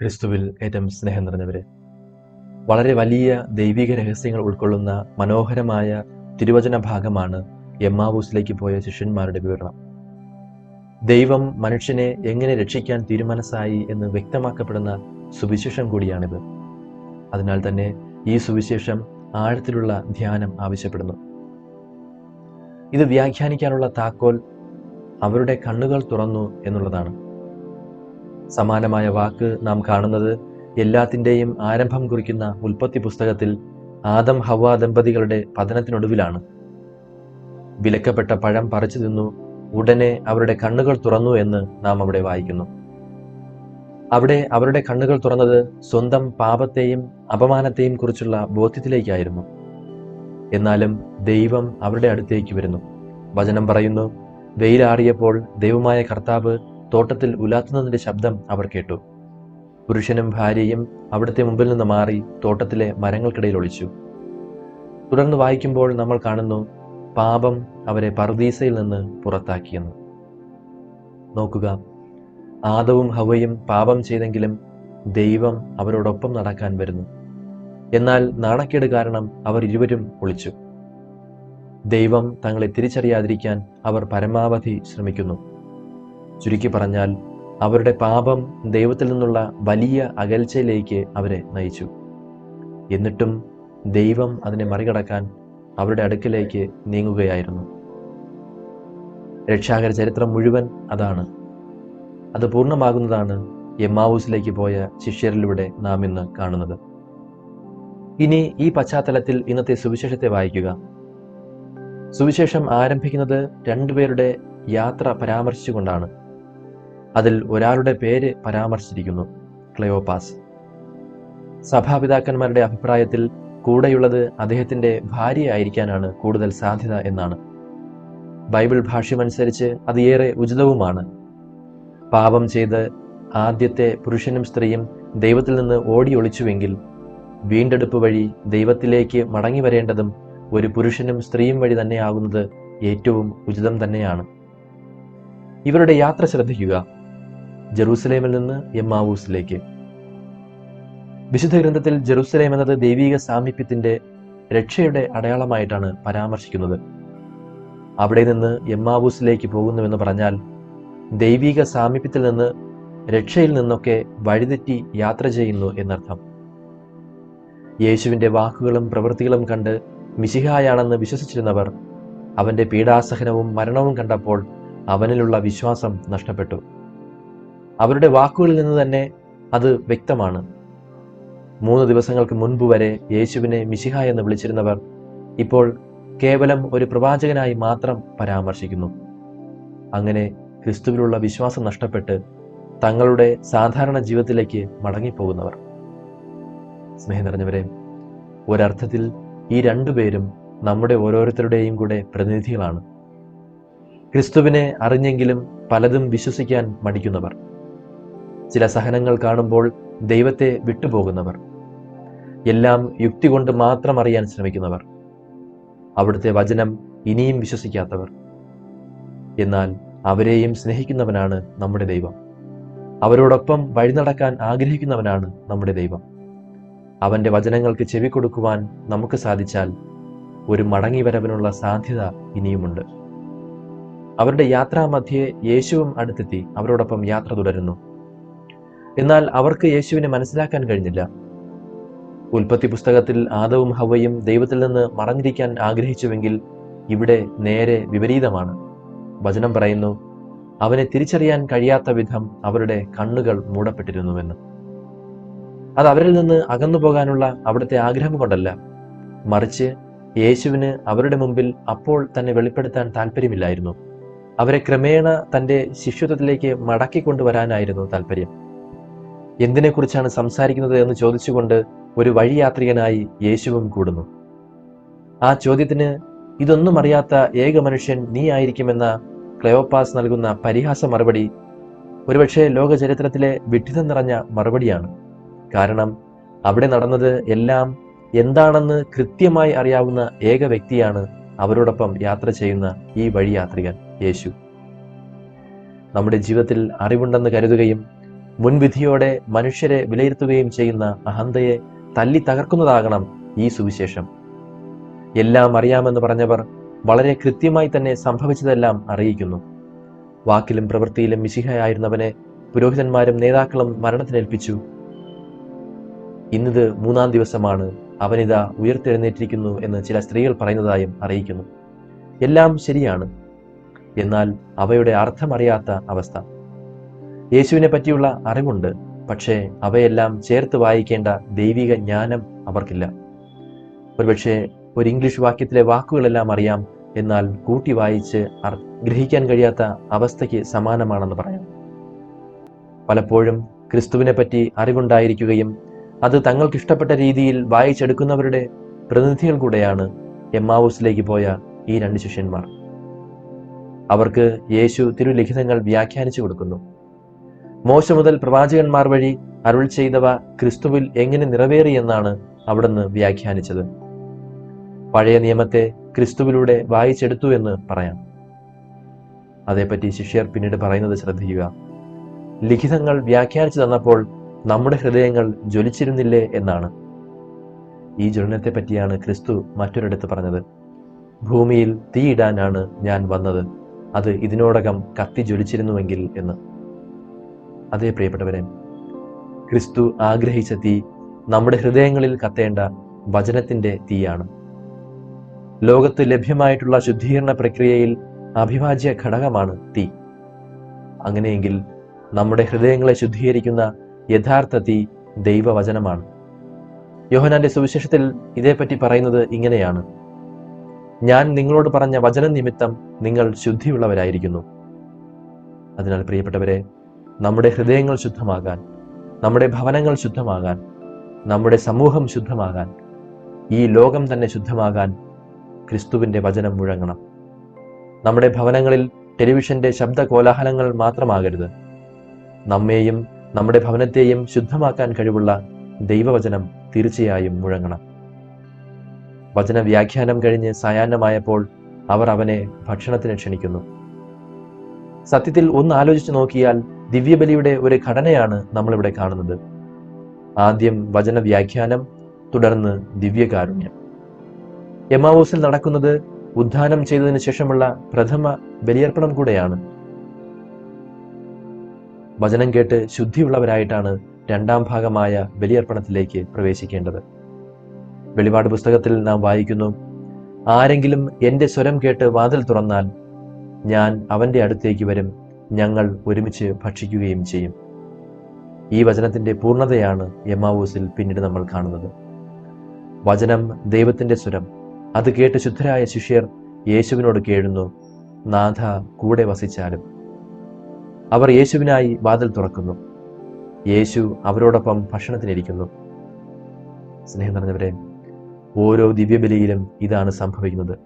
ക്രിസ്തുവിൽ ഏറ്റവും സ്നേഹം നിറഞ്ഞവരെ. വളരെ വലിയ ദൈവിക രഹസ്യങ്ങൾ ഉൾക്കൊള്ളുന്ന മനോഹരമായ തിരുവചന ഭാഗമാണ് എമ്മാവൂസിലേക്ക് പോയ ശിഷ്യന്മാരുടെ വിവരണം. ദൈവം മനുഷ്യനെ എങ്ങനെ രക്ഷിക്കാൻ തീരുമാനസായി എന്ന് വ്യക്തമാക്കപ്പെടുന്ന സുവിശേഷം കൂടിയാണിത്. അതിനാൽ തന്നെ ഈ സുവിശേഷം ആഴത്തിലുള്ള ധ്യാനം ആവശ്യപ്പെടുന്നു. ഇത് വ്യാഖ്യാനിക്കാനുള്ള താക്കോൽ അവരുടെ കണ്ണുകൾ തുറന്നു എന്നുള്ളതാണ്. സമാനമായ വാക്ക് നാം കാണുന്നത് എല്ലാത്തിന്റെയും ആരംഭം കുറിക്കുന്ന ഉൽപ്പത്തി പുസ്തകത്തിൽ ആദം ഹവ ദമ്പതികളുടെ പതനത്തിനൊടുവിലാണ്. വിലക്കപ്പെട്ട പഴം പറിച്ചു തിന്നു ഉടനെ അവരുടെ കണ്ണുകൾ തുറന്നു എന്ന് നാം അവിടെ വായിക്കുന്നു. അവിടെ അവരുടെ കണ്ണുകൾ തുറന്നത് സ്വന്തം പാപത്തെയും അപമാനത്തെയും കുറിച്ചുള്ള ബോധ്യത്തിലേക്കായിരുന്നു. എന്നാലും ദൈവം അവരുടെ അടുത്തേക്ക് വരുന്നു. വചനം പറയുന്നു വെയിലാറിയപ്പോൾ ദൈവമായ കർത്താവ് തോട്ടത്തിൽ ഉലാത്തുന്നതിന്റെ ശബ്ദം അവർ കേട്ടു. പുരുഷനും ഭാര്യയും അവിടുത്തെ മുമ്പിൽ നിന്ന് മാറി തോട്ടത്തിലെ മരങ്ങൾക്കിടയിൽ ഒളിച്ചു. തുടർന്ന് വായിക്കുമ്പോൾ നമ്മൾ കാണുന്നു പാപം അവരെ പർദീസയിൽ നിന്ന് പുറത്താക്കിയെന്ന്. നോക്കുക ആദവും ഹവയും പാപം ചെയ്തെങ്കിലും ദൈവം അവരോടൊപ്പം നടക്കാൻ വരുന്നു. എന്നാൽ നാണക്കേട് കാരണം അവർ ഇരുവരും ഒളിച്ചു. ദൈവം തങ്ങളെ തിരിച്ചറിയാതിരിക്കാൻ അവർ പരമാവധി ശ്രമിക്കുന്നു. ചുരുക്കി പറഞ്ഞാൽ അവരുടെ പാപം ദൈവത്തിൽ നിന്നുള്ള വലിയ അകൽച്ചയിലേക്ക് അവരെ നയിച്ചു. എന്നിട്ടും ദൈവം അതിനെ മറികടക്കാൻ അവരുടെ അടുക്കിലേക്ക് നീങ്ങുകയായിരുന്നു. രക്ഷാകര ചരിത്രം മുഴുവൻ അതാണ്. അത് പൂർണമാകുന്നതാണ് എമ്മാവൂസിലേക്ക് പോയ ശിഷ്യരിലൂടെ നാം ഇന്ന് കാണുന്നത്. ഇനി ഈ പശ്ചാത്തലത്തിൽ ഇന്നത്തെ സുവിശേഷത്തെ വായിക്കുക. സുവിശേഷം ആരംഭിക്കുന്നത് രണ്ടുപേരുടെ യാത്ര പരാമർശിച്ചുകൊണ്ടാണ്. അതിൽ ഒരാളുടെ പേര് പരാമർശിച്ചിരിക്കുന്നു ക്ലയോപാസ്. സഭാപിതാക്കന്മാരുടെ അഭിപ്രായത്തിൽ കൂടെയുള്ളത് അദ്ദേഹത്തിന്റെ ഭാര്യയായിരിക്കാനാണ് കൂടുതൽ സാധ്യത എന്നാണ്. ബൈബിൾ ഭാഷ്യമനുസരിച്ച് അത് ഏറെ ഉചിതവുമാണ്. പാപം ചെയ്ത് ആദ്യത്തെ പുരുഷനും സ്ത്രീയും ദൈവത്തിൽ നിന്ന് ഓടി ഒളിച്ചുവെങ്കിൽ വീണ്ടെടുപ്പ് വഴി ദൈവത്തിലേക്ക് മടങ്ങി വരേണ്ടതും ഒരു പുരുഷനും സ്ത്രീയും വഴി തന്നെയാകുന്നത് ഏറ്റവും ഉചിതം തന്നെയാണ്. ഇവരുടെ യാത്ര ശ്രദ്ധിക്കുക. ജെറൂസലേമിൽ നിന്ന് എമ്മാവൂസിലേക്ക്. വിശുദ്ധ ഗ്രന്ഥത്തിൽ ജെറൂസലേം എന്നത് ദൈവിക സാമീപ്യത്തിന്റെ രക്ഷയുടെ അടയാളമായിട്ടാണ് പരാമർശിക്കുന്നത്. അവിടെ നിന്ന് എമ്മാവൂസിലേക്ക് പോകുന്നുവെന്ന് പറഞ്ഞാൽ ദൈവിക സാമീപ്യത്തിൽ നിന്ന് രക്ഷയിൽ നിന്നൊക്കെ വഴിതെറ്റി യാത്ര ചെയ്യുന്നു എന്നർത്ഥം. യേശുവിന്റെ വാക്കുകളും പ്രവൃത്തികളും കണ്ട് മിശിഹായാണെന്ന് വിശ്വസിച്ചിരുന്നവർ അവന്റെ പീഡാസഹനവും മരണവും കണ്ടപ്പോൾ അവനിലുള്ള വിശ്വാസം നഷ്ടപ്പെട്ടു. അവരുടെ വാക്കുകളിൽ നിന്ന് തന്നെ അത് വ്യക്തമാണ്. മൂന്ന് ദിവസങ്ങൾക്ക് മുൻപ് വരെ യേശുവിനെ മിശിഹ എന്ന് വിളിച്ചിരുന്നവർ ഇപ്പോൾ കേവലം ഒരു പ്രവാചകനായി മാത്രം പരാമർശിക്കുന്നു. അങ്ങനെ ക്രിസ്തുവിലുള്ള വിശ്വാസം നഷ്ടപ്പെട്ട് തങ്ങളുടെ സാധാരണ ജീവിതത്തിലേക്ക് മടങ്ങിപ്പോകുന്നവർ. സ്നേഹം നിറഞ്ഞവരെ ഒരർത്ഥത്തിൽ ഈ രണ്ടുപേരും നമ്മുടെ ഓരോരുത്തരുടെയും കൂടെ പ്രതിനിധികളാണ്. ക്രിസ്തുവിനെ അറിഞ്ഞെങ്കിലും പലതും വിശ്വസിക്കാൻ മടിക്കുന്നവർ. ചില സഹനങ്ങൾ കാണുമ്പോൾ ദൈവത്തെ വിട്ടുപോകുന്നവർ. എല്ലാം യുക്തി കൊണ്ട് മാത്രം അറിയാൻ ശ്രമിക്കുന്നവർ. അവിടുത്തെ വചനം ഇനിയും വിശ്വസിക്കാത്തവർ. എന്നാൽ അവരെയും സ്നേഹിക്കുന്നവനാണ് നമ്മുടെ ദൈവം. അവരോടൊപ്പം വഴി നടക്കാൻ ആഗ്രഹിക്കുന്നവനാണ് നമ്മുടെ ദൈവം. അവന്റെ വചനങ്ങൾക്ക് ചെവി കൊടുക്കുവാൻ നമുക്ക് സാധിച്ചാൽ ഒരു മടങ്ങി വരവിനുള്ള സാധ്യത ഇനിയുമുണ്ട്. അവരുടെ യാത്രാമധ്യേ യേശുവും അടുത്തെത്തി. അവരോടൊപ്പം യാത്ര തുടരുന്നു. എന്നാൽ അവർക്ക് യേശുവിനെ മനസ്സിലാക്കാൻ കഴിഞ്ഞില്ല. ഉൽപ്പത്തി പുസ്തകത്തിൽ ആദവും ഹവയും ദൈവത്തിൽ നിന്ന് മറഞ്ഞിരിക്കാൻ ആഗ്രഹിച്ചുവെങ്കിൽ ഇവിടെ നേരെ വിപരീതമാണ്. വചനം പറയുന്നു അവനെ തിരിച്ചറിയാൻ കഴിയാത്ത വിധം അവരുടെ കണ്ണുകൾ മൂടപ്പെട്ടിരുന്നുവെന്ന്. അത് അവരിൽ നിന്ന് അകന്നു പോകാനുള്ള അവിടുത്തെ ആഗ്രഹം കൊണ്ടല്ല. മറിച്ച് യേശുവിന് അവരുടെ മുമ്പിൽ അപ്പോൾ തന്നെ വെളിപ്പെടുത്താൻ താല്പര്യമില്ലായിരുന്നു അവരെ ക്രമേണ തന്റെ ശിഷ്യത്വത്തിലേക്ക് മടക്കി കൊണ്ടുവരാനായിരുന്നു താല്പര്യം എന്തിനെക്കുറിച്ചാണ് സംസാരിക്കുന്നത് എന്ന് ചോദിച്ചുകൊണ്ട് ഒരു വഴിയാത്രികനായി യേശുവും കൂടുന്നു. ആ ചോദ്യത്തിന് ഇതൊന്നും അറിയാത്ത ഏക മനുഷ്യൻ നീ ആയിരിക്കുമെന്ന ക്ലയോപ്പാസ് നൽകുന്ന പരിഹാസ മറുപടി ഒരുപക്ഷെ ലോക ചരിത്രത്തിലെ വിഡ്ഢിതം നിറഞ്ഞ മറുപടിയാണ്. കാരണം അവിടെ നടന്നത് എല്ലാം എന്താണെന്ന് കൃത്യമായി അറിയാവുന്ന ഏക വ്യക്തിയാണ് അവരോടൊപ്പം യാത്ര ചെയ്യുന്ന ഈ വഴിയാത്രികൻ യേശു. നമ്മുടെ ജീവിതത്തിൽ അറിവുണ്ടെന്ന് കരുതുകയും മുൻവിധിയോടെ മനുഷ്യരെ വിലയിരുത്തുകയും ചെയ്യുന്ന അഹന്തയെ തല്ലി തകർക്കുന്നതാകണം ഈ സുവിശേഷം. എല്ലാം അറിയാമെന്ന് പറഞ്ഞവർ വളരെ കൃത്യമായി തന്നെ സംഭവിച്ചതെല്ലാം അറിയിക്കുന്നു. വാക്കിലും പ്രവൃത്തിയിലും മിശിഹയായിരുന്നവനെ പുരോഹിതന്മാരും നേതാക്കളും മരണത്തിനേൽപ്പിച്ചു. ഇന്നിത് മൂന്നാം ദിവസമാണ്. അവനിതാ ഉയർത്തെഴുന്നേറ്റിരിക്കുന്നു എന്ന് ചില സ്ത്രീകൾ പറയുന്നതായും അറിയിക്കുന്നു. എല്ലാം ശരിയാണ്. എന്നാൽ അവയുടെ അർത്ഥമറിയാത്ത അവസ്ഥ. യേശുവിനെ പറ്റിയുള്ള അറിവുണ്ട് പക്ഷേ അവയെല്ലാം ചേർത്ത് വായിക്കേണ്ട ദൈവിക ജ്ഞാനം അവർക്കില്ല. ഒരുപക്ഷെ ഒരു ഇംഗ്ലീഷ് വാക്യത്തിലെ വാക്കുകളെല്ലാം അറിയാം എന്നാൽ കൂട്ടി വായിച്ച് ഗ്രഹിക്കാൻ കഴിയാത്ത അവസ്ഥയ്ക്ക് സമാനമാണെന്ന് പറയാം. പലപ്പോഴും ക്രിസ്തുവിനെ പറ്റി അറിവുണ്ടായിരിക്കുകയും അത് തങ്ങൾക്ക് ഇഷ്ടപ്പെട്ട രീതിയിൽ വായിച്ചെടുക്കുന്നവരുടെ പ്രതിനിധികൾ കൂടെയാണ് എമ്മാവൂസിലേക്ക് പോയ ഈ രണ്ട് ശിഷ്യന്മാർ. അവർക്ക് യേശു തിരുലിഖിതങ്ങൾ വ്യാഖ്യാനിച്ചു കൊടുക്കുന്നു. മോശ മുതൽ പ്രവാചകന്മാർ വഴി അരുൾ ചെയ്തവ ക്രിസ്തുവിൽ എങ്ങനെ നിറവേറിയെന്നാണ് അവിടുന്ന് വ്യാഖ്യാനിച്ചത്. പഴയ നിയമത്തെ ക്രിസ്തുവിലൂടെ വായിച്ചെടുത്തു എന്ന് പറയാം. അതേപ്പറ്റി ശിഷ്യർ പിന്നീട് പറയുന്നത് ശ്രദ്ധിക്കുക. ലിഖിതങ്ങൾ വ്യാഖ്യാനിച്ചു തന്നപ്പോൾ നമ്മുടെ ഹൃദയങ്ങൾ ജ്വലിച്ചിരുന്നില്ലേ എന്നാണ്. ഈ ജ്വലനത്തെ പറ്റിയാണ് ക്രിസ്തു മറ്റൊരിടത്ത് പറഞ്ഞത്. ഭൂമിയിൽ തീയിടാനാണ് ഞാൻ വന്നത്. അത് ഇതിനോടകം കത്തി ജ്വലിച്ചിരുന്നുവെങ്കിൽ എന്ന്. അതേ പ്രിയപ്പെട്ടവരെ ക്രിസ്തു ആഗ്രഹിച്ച തീ നമ്മുടെ ഹൃദയങ്ങളിൽ കത്തേണ്ട വചനത്തിന്റെ തീയാണ്. ലോകത്ത് ലഭ്യമായിട്ടുള്ള ശുദ്ധീകരണ പ്രക്രിയയിൽ അഭിവാജ്യ ഘടകമാണ് തീ. അങ്ങനെയെങ്കിൽ നമ്മുടെ ഹൃദയങ്ങളെ ശുദ്ധീകരിക്കുന്ന യഥാർത്ഥ തീ ദൈവവചനമാണ്. യോഹനാന്റെ സുവിശേഷത്തിൽ ഇതേപ്പറ്റി പറയുന്നത് ഇങ്ങനെയാണ്. ഞാൻ നിങ്ങളോട് പറഞ്ഞ വചന നിമിത്തം നിങ്ങൾ ശുദ്ധിയുള്ളവരായിരിക്കുന്നു. അതിനാൽ പ്രിയപ്പെട്ടവരെ നമ്മുടെ ഹൃദയങ്ങൾ ശുദ്ധമാകാൻ നമ്മുടെ ഭവനങ്ങൾ ശുദ്ധമാകാൻ നമ്മുടെ സമൂഹം ശുദ്ധമാകാൻ ഈ ലോകം തന്നെ ശുദ്ധമാകാൻ ക്രിസ്തുവിന്റെ വചനം മുഴങ്ങണം. നമ്മുടെ ഭവനങ്ങളിൽ ടെലിവിഷന്റെ ശബ്ദ കോലാഹലങ്ങൾ മാത്രമാകരുത്. നമ്മെയും നമ്മുടെ ഭവനത്തെയും ശുദ്ധമാക്കാൻ കഴിവുള്ള ദൈവവചനം തീർച്ചയായും മുഴങ്ങണം. വചന വ്യാഖ്യാനം കഴിഞ്ഞ് സായാഹ്നമായപ്പോൾ അവർ അവനെ ഭക്ഷണത്തിന് ക്ഷണിക്കുന്നു. സത്യത്തിൽ ഒന്ന് ആലോചിച്ചു നോക്കിയാൽ ദിവ്യബലിയുടെ ഒരു ഘടനയാണ് നമ്മളിവിടെ കാണുന്നത്. ആദ്യം വചന വ്യാഖ്യാനം തുടർന്ന് ദിവ്യകാരുണ്യം. എമാവോസിൽ നടക്കുന്നത് ഉദ്ധാനം ചെയ്തതിനു ശേഷമുള്ള പ്രഥമ ബലിയർപ്പണം കൂടെയാണ്. വചനം കേട്ട് ശുദ്ധിയുള്ളവരായിട്ടാണ് രണ്ടാം ഭാഗമായ ബലിയർപ്പണത്തിലേക്ക് പ്രവേശിക്കേണ്ടത്. വെളിപാട് പുസ്തകത്തിൽ നാം വായിക്കുന്നു ആരെങ്കിലും എന്റെ സ്വരം കേട്ട് വാതിൽ തുറന്നാൽ ഞാൻ അവന്റെ അടുത്തേക്ക് വരും. ഞങ്ങൾ ഒരുമിച്ച് ഭക്ഷിക്കുകയും ചെയ്യും. ഈ വചനത്തിന്റെ പൂർണതയാണ് എമാവൂസിൽ പിന്നീട് നമ്മൾ കാണുന്നത്. വചനം ദൈവത്തിന്റെ സ്വരം. അത് കേട്ട് ശുദ്ധരായ ശിഷ്യർ യേശുവിനോട് കേഴുന്നു നാഥ കൂടെ വസിച്ചാലും. അവർ യേശുവിനായി വാതിൽ തുറക്കുന്നു. യേശു അവരോടൊപ്പം ഭക്ഷണത്തിനിരിക്കുന്നു. സ്നേഹം നിറഞ്ഞവരെ ഓരോ ദിവ്യബലിയിലും ഇതാണ് സംഭവിക്കുന്നത്.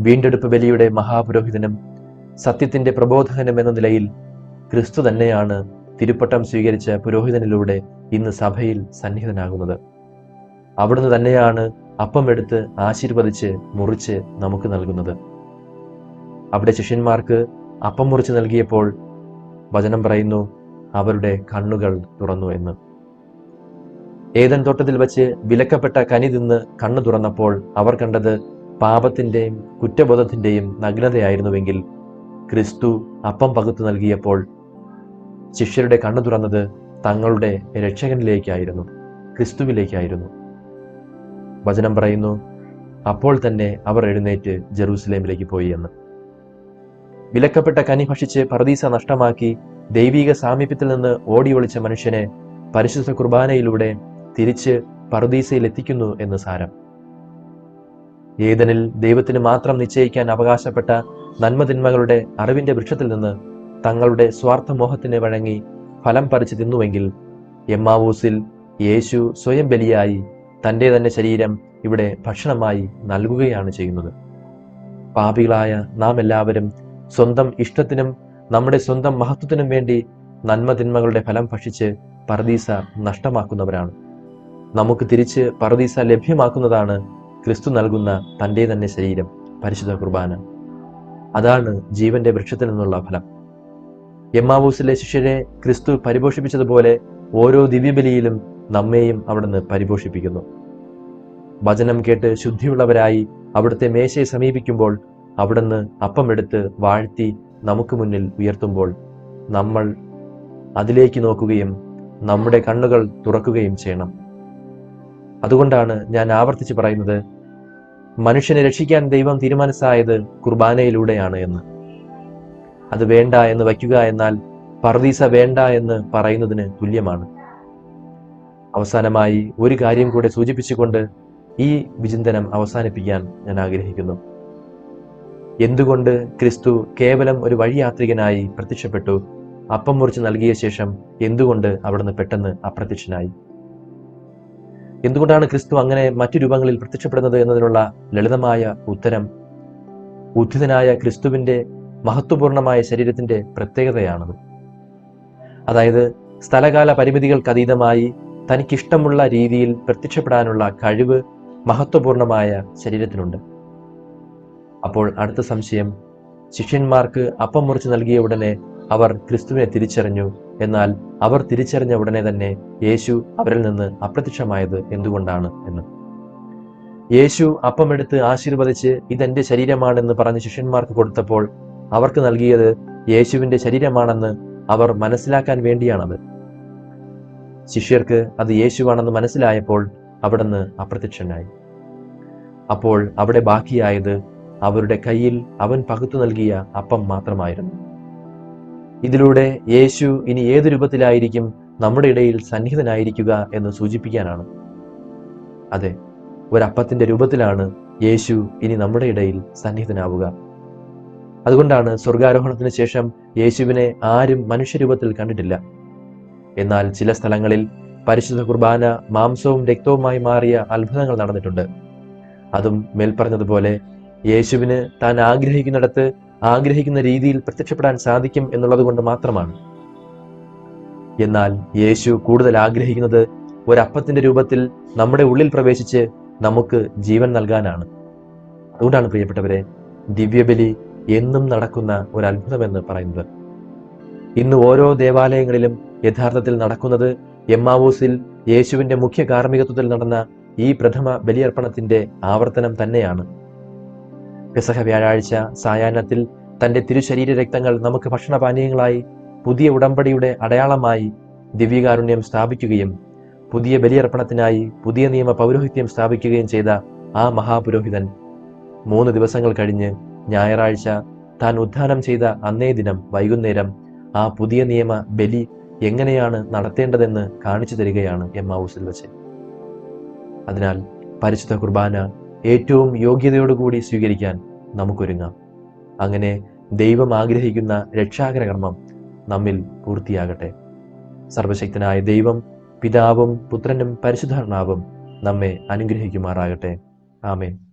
വീണ്ടെടുപ്പ് ബലിയുടെ മഹാപുരോഹിതനും സത്യത്തിന്റെ പ്രബോധകനം എന്ന നിലയിൽ ക്രിസ്തു തന്നെയാണ് തിരുപ്പട്ടം സ്വീകരിച്ച പുരോഹിതനിലൂടെ ഇന്ന് സഭയിൽ സന്നിഹിതനാകുന്നത്. അവിടുന്ന് തന്നെയാണ് അപ്പം എടുത്ത് ആശീർവദിച്ച് മുറിച്ച് നമുക്ക് നൽകുന്നത്. അവിടെ ശിഷ്യന്മാർക്ക് അപ്പം മുറിച്ച് നൽകിയപ്പോൾ വചനം പറയുന്നു അവരുടെ കണ്ണുകൾ തുറന്നു എന്ന്. ഏതൻ തോട്ടത്തിൽ വച്ച് വിലക്കപ്പെട്ട കനി തിന്ന് കണ്ണു തുറന്നപ്പോൾ അവർ കണ്ടത് പാപത്തിന്റെയും കുറ്റബോധത്തിന്റെയും നഗ്നതയായിരുന്നുവെങ്കിൽ ക്രിസ്തു അപ്പം പകുത്തു നൽകിയപ്പോൾ ശിഷ്യരുടെ കണ്ണു തുറന്നത് തങ്ങളുടെ രക്ഷകനിലേക്കായിരുന്നു ക്രിസ്തുവിലേക്കായിരുന്നു. വചനം പറയുന്നു അപ്പോൾ തന്നെ അവർ എഴുന്നേറ്റ് ജെറൂസലേമിലേക്ക് പോയി എന്ന്. വിലക്കപ്പെട്ട കനി ഭക്ഷിച്ച് പറദീസ നഷ്ടമാക്കി ദൈവിക സാമീപ്യത്തിൽ നിന്ന് ഓടി ഒളിച്ച മനുഷ്യനെ പരിശുദ്ധ കുർബാനയിലൂടെ തിരിച്ച് പർദീസയിൽ എത്തിക്കുന്നു എന്ന് സാരം. ഏതനിൽ ദൈവത്തിന് മാത്രം നിശ്ചയിക്കാൻ അവകാശപ്പെട്ട നന്മതിന്മകളുടെ അറിവിന്റെ വൃക്ഷത്തിൽ നിന്ന് തങ്ങളുടെ സ്വാർത്ഥമോഹത്തിന് വഴങ്ങി ഫലം പറിച്ചു തിന്നുവെങ്കിൽ എമ്മാവൂസിൽ യേശു സ്വയം ബലിയായി തന്റെ തന്നെ ശരീരം ഇവിടെ ഭക്ഷണമായി നൽകുകയാണ് ചെയ്യുന്നത്. പാപികളായ നാം എല്ലാവരും സ്വന്തം ഇഷ്ടത്തിനും നമ്മുടെ സ്വന്തം മഹത്വത്തിനും വേണ്ടി നന്മതിന്മകളുടെ ഫലം ഭക്ഷിച്ച് പർദീസ നഷ്ടമാക്കുന്നവരാണ്. നമുക്ക് തിരിച്ച് പർദീസ ലഭ്യമാക്കുന്നതാണ് ക്രിസ്തു നൽകുന്ന തന്റെ തന്നെ ശരീരം പരിശുദ്ധ കുർബാന. അതാണ് ജീവന്റെ വൃക്ഷത്തിൽ നിന്നുള്ള ഫലം. എമ്മാവൂസിലെ ശിഷ്യരെ ക്രിസ്തു പരിപോഷിപ്പിച്ചതുപോലെ ഓരോ ദിവ്യബലിയിലും നമ്മെയും അവിടുന്ന് പരിപോഷിപ്പിക്കുന്നു. വചനം കേട്ട് ശുദ്ധിയുള്ളവരായി അവിടുത്തെ മേശയെ സമീപിക്കുമ്പോൾ അവിടുന്ന് അപ്പമെടുത്ത് വാഴ്ത്തി നമുക്ക് മുന്നിൽ ഉയർത്തുമ്പോൾ നമ്മൾ അതിലേക്ക് നോക്കുകയും നമ്മുടെ കണ്ണുകൾ തുറക്കുകയും ചെയ്യണം. അതുകൊണ്ടാണ് ഞാൻ ആവർത്തിച്ച് പറയുന്നത് മനുഷ്യനെ രക്ഷിക്കാൻ ദൈവം തീരുമാനിച്ചായത് കുർബാനയിലൂടെയാണ് എന്ന്. അത് വേണ്ട എന്ന് വയ്ക്കുക എന്നാൽ പർദീസ വേണ്ട എന്ന് പറയുന്നതിന് തുല്യമാണ്. അവസാനമായി ഒരു കാര്യം കൂടെ സൂചിപ്പിച്ചുകൊണ്ട് ഈ വിചിന്തനം അവസാനിപ്പിക്കാൻ ഞാൻ ആഗ്രഹിക്കുന്നു. എന്തുകൊണ്ട് ക്രിസ്തു കേവലം ഒരു വഴിയാത്രികനായി പ്രത്യക്ഷപ്പെട്ടു അപ്പം മുറിച്ച് നൽകിയ ശേഷം എന്തുകൊണ്ട് അവിടുന്ന് പെട്ടെന്ന് അപ്രത്യക്ഷനായി? എന്തുകൊണ്ടാണ് ക്രിസ്തു അങ്ങനെ മറ്റു രൂപങ്ങളിൽ പ്രത്യക്ഷപ്പെടുന്നത് എന്നതിനുള്ള ലളിതമായ ഉത്തരം ഉദ്ധിതനായ ക്രിസ്തുവിന്റെ മഹത്വപൂർണമായ ശരീരത്തിന്റെ പ്രത്യേകതയാണത്. അതായത് സ്ഥലകാല പരിമിതികൾക്ക് അതീതമായി തനിക്കിഷ്ടമുള്ള രീതിയിൽ പ്രത്യക്ഷപ്പെടാനുള്ള കഴിവ് മഹത്വപൂർണമായ ശരീരത്തിനുണ്ട് അപ്പോൾ അടുത്ത സംശയം ശിഷ്യന്മാർക്ക് അപ്പം മുറിച്ച് നൽകിയ ഉടനെ അവർ ക്രിസ്തുവിനെ തിരിച്ചറിഞ്ഞു. എന്നാൽ അവർ തിരിച്ചറിഞ്ഞ ഉടനെ തന്നെ യേശു അവരിൽ നിന്ന് അപ്രത്യക്ഷമായത് എന്തുകൊണ്ടാണ് എന്ന്. യേശു അപ്പമെടുത്ത് ആശീർവദിച്ച് ഇതെന്റെ ശരീരമാണെന്ന് പറഞ്ഞ് ശിഷ്യന്മാർക്ക് കൊടുത്തപ്പോൾ അവർക്ക് നൽകിയത് യേശുവിന്റെ ശരീരമാണെന്ന് അവർ മനസ്സിലാക്കാൻ വേണ്ടിയാണത്. ശിഷ്യർക്ക് അത് യേശുവാണെന്ന് മനസ്സിലായപ്പോൾ അവിടുന്ന് അപ്രത്യക്ഷനായി. അപ്പോൾ അവിടെ ബാക്കിയായത് അവരുടെ കയ്യിൽ അവൻ പകുത്തു നൽകിയ അപ്പം മാത്രമായിരുന്നു. ഇതിലൂടെ യേശു ഇനി ഏത് രൂപത്തിലായിരിക്കും നമ്മുടെ ഇടയിൽ സന്നിഹിതനായിരിക്കുക എന്ന് സൂചിപ്പിക്കാനാണ്. അതെ ഒരപ്പത്തിന്റെ രൂപത്തിലാണ് യേശു ഇനി നമ്മുടെ ഇടയിൽ സന്നിഹിതനാവുക. അതുകൊണ്ടാണ് സ്വർഗാരോഹണത്തിന് ശേഷം യേശുവിനെ ആരും മനുഷ്യരൂപത്തിൽ കണ്ടിട്ടില്ല. എന്നാൽ ചില സ്ഥലങ്ങളിൽ പരിശുദ്ധ കുർബാന മാംസവും രക്തവുമായി മാറിയ അത്ഭുതങ്ങൾ നടന്നിട്ടുണ്ട്. അതും മേൽപ്പറഞ്ഞതുപോലെ യേശുവിന് താൻ ആഗ്രഹിക്കുന്നിടത്ത് ആഗ്രഹിക്കുന്ന രീതിയിൽ പ്രത്യക്ഷപ്പെടാൻ സാധിക്കും എന്നുള്ളത് കൊണ്ട് മാത്രമാണ്. എന്നാൽ യേശു കൂടുതൽ ആഗ്രഹിക്കുന്നത് ഒരപ്പത്തിന്റെ രൂപത്തിൽ നമ്മുടെ ഉള്ളിൽ പ്രവേശിച്ച് നമുക്ക് ജീവൻ നൽകാനാണ്. അതുകൊണ്ടാണ് പ്രിയപ്പെട്ടവരെ ദിവ്യബലി എന്നും നടക്കുന്ന ഒരു അത്ഭുതമെന്ന് പറയുന്നത്. ഇന്ന് ഓരോ ദേവാലയങ്ങളിലും യഥാർത്ഥത്തിൽ നടക്കുന്നത് എമ്മാവൂസിൽ യേശുവിന്റെ മുഖ്യ കാർമ്മികത്വത്തിൽ നടന്ന ഈ പ്രഥമ ബലിയർപ്പണത്തിന്റെ ആവർത്തനം തന്നെയാണ്. പെസഹ വ്യാഴാഴ്ച സായാഹ്നത്തിൽ തന്റെ തിരുശരീര രക്തങ്ങൾ നമുക്ക് ഭക്ഷണപാനീയങ്ങളായി പുതിയ ഉടമ്പടിയുടെ അടയാളമായി ദിവ്യകാരുണ്യം സ്ഥാപിക്കുകയും പുതിയ ബലിയർപ്പണത്തിനായി പുതിയ നിയമ പൗരോഹിത്യം സ്ഥാപിക്കുകയും ചെയ്ത ആ മഹാപുരോഹിതൻ. മൂന്ന് ദിവസങ്ങൾ കഴിഞ്ഞ് ഞായറാഴ്ച താൻ ഉദ്ധാനം ചെയ്ത അന്നേ ദിനം വൈകുന്നേരം ആ പുതിയ നിയമ ബലി എങ്ങനെയാണ് നടത്തേണ്ടതെന്ന് കാണിച്ചു തരികയാണ് എം ഹൗസിൽ വെച്ച് അതിനാൽ പരിശുദ്ധ കുർബാന ഏറ്റവും യോഗ്യതയോടുകൂടി സ്വീകരിക്കാൻ നമുക്കൊരുങ്ങാം. അങ്ങനെ ദൈവം ആഗ്രഹിക്കുന്ന രക്ഷാകരകർമ്മം നമ്മിൽ പൂർത്തിയാകട്ടെ. സർവശക്തനായ ദൈവം പിതാവും പുത്രനും പരിശുദ്ധർണാവും നമ്മെ അനുഗ്രഹിക്കുമാറാകട്ടെ. ആമേൻ.